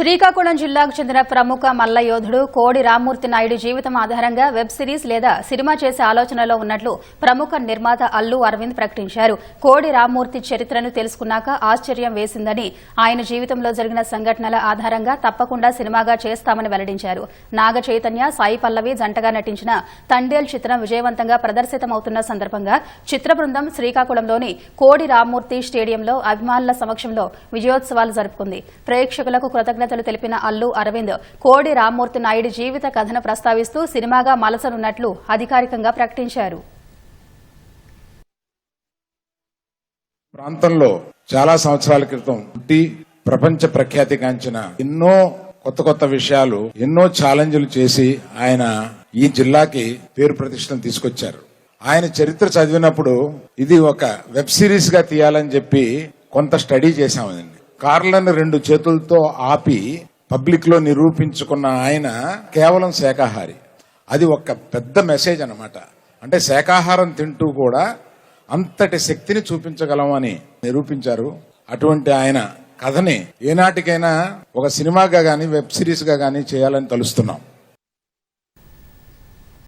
శ్రీకాకుళం జిల్లాకు చెందిన ప్రముఖ మల్ల యోధుడు కోడి రామ్మూర్తి నాయుడు జీవితం ఆధారంగా వెబ్ సిరీస్ లేదా సినిమా చేసే ఆలోచనలో ఉన్నట్లు ప్రముఖ నిర్మాత అల్లు అరవింద్ ప్రకటించారు. కోడి రామ్మూర్తి చరిత్రను తెలుసుకున్నాక ఆశ్చర్యం వేసిందని ఆయన జీవితంలో జరిగిన సంఘటనల ఆధారంగా తప్పకుండా సినిమాగా చేస్తామని వెల్లడించారు. నాగ చైతన్య సాయి పల్లవి జంటగా నటించిన తండేల్ చిత్రం విజయవంతంగా ప్రదర్శితమవుతున్న సందర్భంగా చిత్ర బృందం శ్రీకాకుళంలోని కోడి రామ్మూర్తి స్టేడియంలో అభిమానుల సమక్షంలో విజయోత్సవాలు జరుపుకుంది. ప్రేక్షకులకు కృతజ్ఞతలు తెలిపిన అల్లు అరవింద్ కోడి రామ్మూర్తి నాయుడు జీవిత కథను ప్రస్తావిస్తూ సినిమాగా మలసనున్నట్లు అధికారికంగా ప్రకటించారు. ప్రాంతంలో చాలా సంవత్సరాల క్రితం పుట్టి ప్రపంచ ప్రఖ్యాతిగాంచిన ఎన్నో కొత్త కొత్త విషయాలు ఎన్నో ఛాలెంజ్లు చేసి ఆయన ఈ జిల్లాకి పేరు ప్రతిష్టను తీసుకొచ్చారు. ఆయన చరిత్ర చదివినప్పుడు ఇది ఒక వెబ్ సిరీస్గా తీయాలని చెప్పి కొంత స్టడీ చేశామండి కార్లను రెండు చేతులతో ఆపి పబ్లిక్లో నిరూపించుకున్న ఆయన కేవలం శాకాహారి. అది ఒక పెద్ద మెసేజ్ అనమాట అంటే శాకాహారం తింటూ కూడా అంతటి శక్తిని చూపించగలమని నిరూపించారు. అటువంటి ఆయన కథని ఏనాటికైనా ఒక సినిమాగా కానీ వెబ్ సిరీస్గా చేయాలని తలుస్తున్నాం.